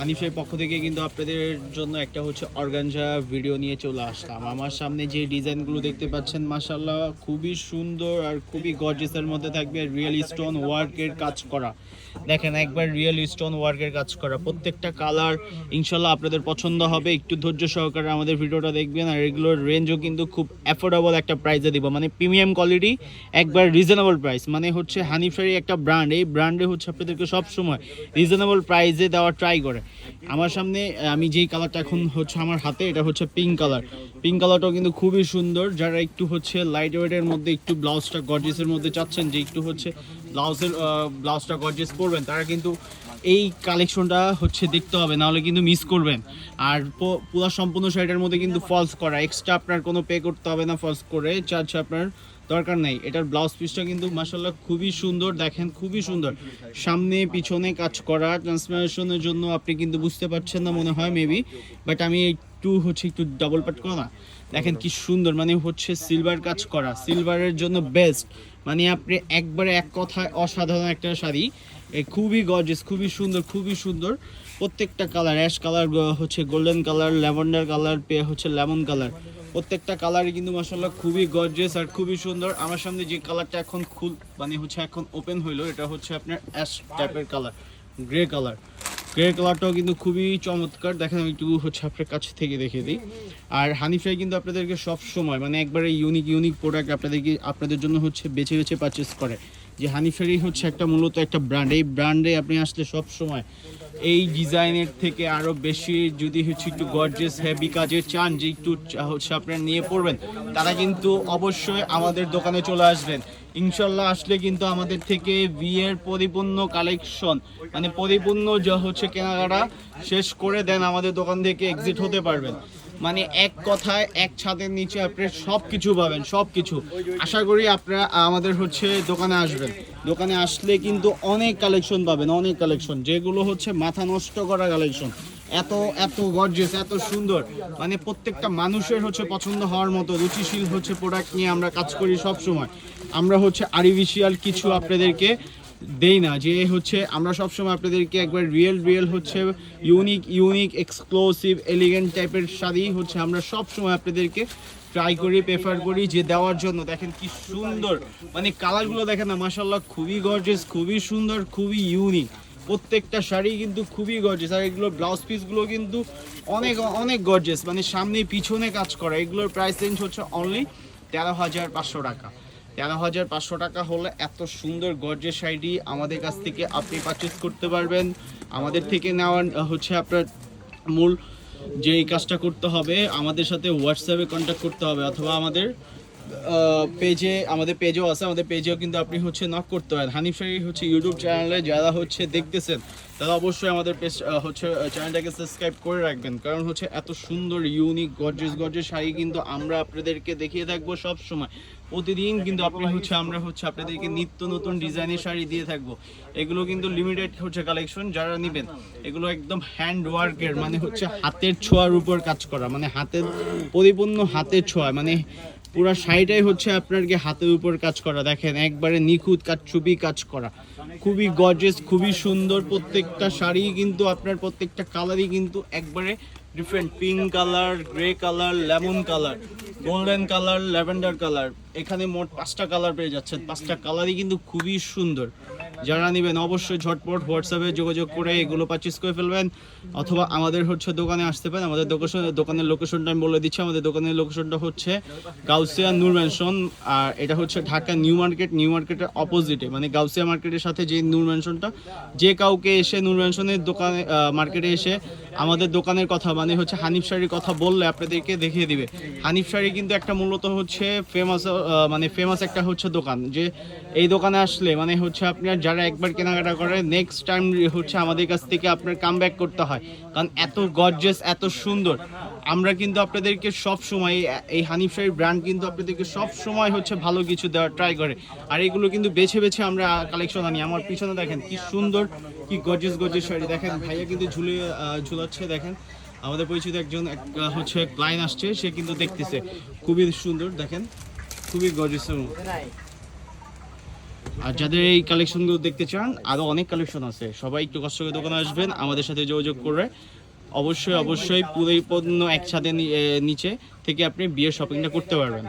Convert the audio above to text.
হানিফের পক্ষ থেকে কিন্তু আপনাদের জন্য একটা হচ্ছে অর্গানজা ভিডিও নিয়ে চলে আসলাম। আমার সামনে যে ডিজাইনগুলো দেখতে পাচ্ছেন মাসাল্লাহ খুবই সুন্দর আর খুবই গর্জেসের মধ্যে থাকবে রিয়েল স্টোন ওয়ার্কের কাজ করা। দেখেন, একবার রিয়েল স্টোন ওয়ার্কের কাজ করা। প্রত্যেকটা কালার ইনশাল্লাহ আপনাদের পছন্দ হবে। একটু ধৈর্য সহকারে আমাদের ভিডিওটা দেখবেন আর এগুলোর রেঞ্জও কিন্তু খুব অ্যাফোর্ডেবল একটা প্রাইসে দিব। মানে প্রিমিয়াম কোয়ালিটি একবার রিজনেবল প্রাইস মানে হচ্ছে হানিফারি একটা ব্র্যান্ড এই ব্র্যান্ডে হচ্ছে আপনাদেরকে সবসময় রিজনেবল প্রাইসে দেওয়ার ট্রাই করে। আমার সামনে আমি যেই কালারটা এখন হচ্ছে আমার হাতে, এটা হচ্ছে পিঙ্ক কালার পিঙ্ক কালারটাও কিন্তু খুবই সুন্দর। যারা একটু হচ্ছে লাইট ওয়েটের মধ্যে একটু ব্লাউজটা গর্জিসের মধ্যে চাচ্ছেন, যে একটু হচ্ছে ব্লাউজের ব্লাউজটা গর্জিস পরবেন, তারা কিন্তু এই কালেকশনটা হচ্ছে দেখতে হবে, নাহলে কিন্তু মিস করবেন। আর পুরো সম্পূর্ণ শাড়িটার মধ্যে কিন্তু ফলস করা এক্সট্রা আপনার কোনো পে করতে হবে না ফলস করে চার্জ আপনার দরকার নেই। এটার ব্লাউজ পিসটা কিন্তু মাসাল্লাহ খুবই সুন্দর। দেখেন, খুবই সুন্দর। সামনে, পিছনে কাজ করা ট্রান্সফরমেশনের জন্য আপনি কিন্তু বুঝতে পারছেন না মনে হয় মেবি বাট আমি একটু হচ্ছে একটু ডাবল পাট করো দেখেন কি সুন্দর মানে হচ্ছে সিলভার কাজ করা। সিলভারের জন্য বেস্ট মানে আপনি একবারে এক কথায় অসাধারণ একটা শাড়ি। খুবই গর্জেস খুবই সুন্দর খুবই সুন্দর। প্রত্যেকটা কালার অ্যাশ কালার হচ্ছে গোল্ডেন কালার ল্যাভেন্ডার কালার হচ্ছে লেমন কালার প্রত্যেকটা কালারই কিন্তু মাসাল্লাহ খুবই গর্জেস আর খুবই সুন্দর। আমার সামনে যে কালারটা এখন খুল মানে হচ্ছে এখন ওপেন হইল, এটা হচ্ছে আপনার অ্যাশ টাইপের কালার গ্রে কালার গ্রে কালারটাও কিন্তু খুবই চমৎকার। দেখেন আমি একটু হচ্ছে আপনার কাছ থেকে দেখে দিই। আর হানিফাই কিন্তু আপনাদেরকে সব সময় মানে একবারে ইউনিক ইউনিক প্রোডাক্ট আপনাদেরকে আপনাদের জন্য হচ্ছে বেছে বেছে পারচেস করে। যে হানিফারি হচ্ছে একটা মূলত একটা ব্র্যান্ড এই ব্র্যান্ডে আপনি আসলে সব সময় এই ডিজাইনের থেকে আরও বেশি যদি হচ্ছে একটু গর্জেস হেভি কাজের চান, যে একটু হচ্ছে আপনারা নিয়ে পড়বেন, তারা কিন্তু অবশ্যই আমাদের দোকানে চলে আসবেন। ইনশাল্লাহ আসলে কিন্তু আমাদের থেকে বিয়ের পরিপূর্ণ কালেকশন মানে পরিপূর্ণ যা হচ্ছে কেনাকাটা শেষ করে দেন আমাদের দোকান থেকে এক্সিট হতে পারবেন। মানে এক কথায়, এক ছাদের নিচে আপনি সব কিছু পাবেন সব কিছু আশা করি আপনারা আমাদের হচ্ছে দোকানে আসবেন। দোকানে আসলে কিন্তু অনেক কালেকশন পাবেন, অনেক কালেকশন। যেগুলো হচ্ছে মাথা নষ্ট করা কালেকশন। এত এত গর্জেস এত সুন্দর। মানে প্রত্যেকটা মানুষের হচ্ছে পছন্দ হওয়ার মতো রুচিশীল হচ্ছে প্রোডাক্ট নিয়ে আমরা কাজ করি সব সময় আমরা হচ্ছে আর্টিফিশিয়াল কিছু আপনাদেরকে দেই না যে হচ্ছে আমরা সবসময় আপনাদেরকে একবার রিয়েল রিয়েল হচ্ছে ইউনিক ইউনিক এক্সক্লুসিভ এলিগেন্ট টাইপের শাড়ি হচ্ছে আমরা সবসময় আপনাদেরকে ট্রাই করি প্রেফার করি, যে দেওয়ার জন্য। দেখেন কি সুন্দর। মানে কালারগুলো দেখেন না মাসাল্লাহ খুবই গর্জেস খুবই সুন্দর, খুবই ইউনিক প্রত্যেকটা শাড়ি কিন্তু খুবই গর্জেস আর এগুলোর ব্লাউজ পিসগুলো কিন্তু অনেক অনেক গর্জেস মানে সামনে পিছনে কাজ করা। এগুলোর প্রাইস রেঞ্জ হচ্ছে অনলি তেরো হাজার পাঁচশো টাকা। তেরো হাজার পাঁচশো টাকা হলে এত সুন্দর গর্জের শাড়ি আমাদের কাছ থেকে আপনি পারচেস করতে পারবেন। আমাদের থেকে নেওয়ার হচ্ছে আপনার মূল যে কাজটা করতে হবে, আমাদের সাথে হোয়াটসঅ্যাপে কন্ট্যাক্ট করতে হবে, অথবা আমাদের পেজে আমাদের পেজও আছে, আমাদের পেজেও কিন্তু আপনি হচ্ছে নক করতে পারেন। হানিফ শাড়ি হচ্ছে ইউটিউব চ্যানেলে যারা হচ্ছে দেখতেছেন, তারা অবশ্যই আমাদের পেজ হচ্ছে চ্যানেলটাকে সাবস্ক্রাইব করে রাখবেন। কারণ হচ্ছে এত সুন্দর ইউনিক গর্জেস গর্জেস শাড়ি কিন্তু আমরা আপনাদেরকে দেখিয়ে থাকব সব সময় প্রতিদিন কিন্তু আপনি হচ্ছে, আমরা হচ্ছে আপনাদেরকে নিত্য নতুন ডিজাইনের শাড়ি দিয়ে থাকব। এগুলো কিন্তু লিমিটেড হচ্ছে কালেকশন যারা নেবেন, এগুলো একদম হ্যান্ড ওয়ার্কের মানে হচ্ছে হাতের ছোঁয়ার উপর কাজ করা মানে হাতের পরিপূর্ণ হাতের ছোঁয়া মানে পুরো শাড়িটাই হচ্ছে আপনার কি হাতের উপর কাজ করা। দেখেন, একবারে নিখুঁত কাজ, ছবি কাজ করা। খুবই গর্জেস খুবই সুন্দর প্রত্যেকটা শাড়ি কিন্তু আপনার প্রত্যেকটা কালারই কিন্তু একবারে different pink colour grey colour lemon colour golden colour lavender colour এখানে মোট পাঁচটা কালার পেয়ে যাচ্ছেন। পাঁচটা কালারই কিন্তু খুবই সুন্দর। যারা নেবেন অবশ্যই ঝটপট হোয়াটসঅ্যাপে যোগাযোগ করে এগুলো পারচেস করে ফেলবেন। অথবা আমাদের হচ্ছে দোকানে আসতে পারেন। আমাদের দোকান দোকানের লোকেশনটা আমি বলে দিচ্ছি। আমাদের দোকানের লোকেশনটা হচ্ছে গাউসিয়া নূর ম্যানশন আর এটা হচ্ছে ঢাকা নিউ মার্কেট। নিউ মার্কেটের অপোজিটে মানে গাউসিয়া মার্কেটের সাথে যে নূর ম্যানশনটা যে কাউকে এসে নূর ম্যানশনের দোকানে মার্কেটে এসে আমাদের দোকানের কথা মানে হচ্ছে হানিফ শাড়ির কথা বললে আপনাদেরকে দেখিয়ে দিবে। হানিফ শাড়ি কিন্তু একটা মূলত হচ্ছে ফেমাস মানে ফেমাস একটা হচ্ছে দোকান। যে এই দোকানে আসলে মানে হচ্ছে আপনার যারা একবার কেনাকাটা করে নেক্সট টাইম হচ্ছে আমাদের কাছ থেকে আপনার কাম করতে হয়। কারণ এত গর্জেস এত সুন্দর। আমরা কিন্তু আপনাদেরকে সব সময় এই- হানিফ শাড়ির ব্র্যান্ড কিন্তু আপনাদেরকে সব সময় হচ্ছে ভালো কিছু দেওয়ার ট্রাই করে। আর এগুলো কিন্তু বেছে বেছে আমরা কালেকশন আনি। আমার পিছনে দেখেন কি সুন্দর কি গর্জেস গর্জেস শাড়ি। দেখেন ভাইয়া কিন্তু ঝুলে ঝুলাচ্ছে দেখেন। আমাদের পরিচিত একজন এক, হচ্ছে ক্লায়েন্ট আসছে সে কিন্তু দেখতেছে। খুবই সুন্দর দেখেন। খুবই গর্জেস আর যাদের এই কালেকশনগুলো দেখতে চান আরও অনেক কালেকশন আছে। সবাই একটু কষ্ট করে দোকানে আসবেন, আমাদের সাথে যোগাযোগ করে। অবশ্যই অবশ্যই পুরো এই পণ্য একসাথে নিচে থেকে আপনি বিয়ের শপিংটা করতে পারবেন।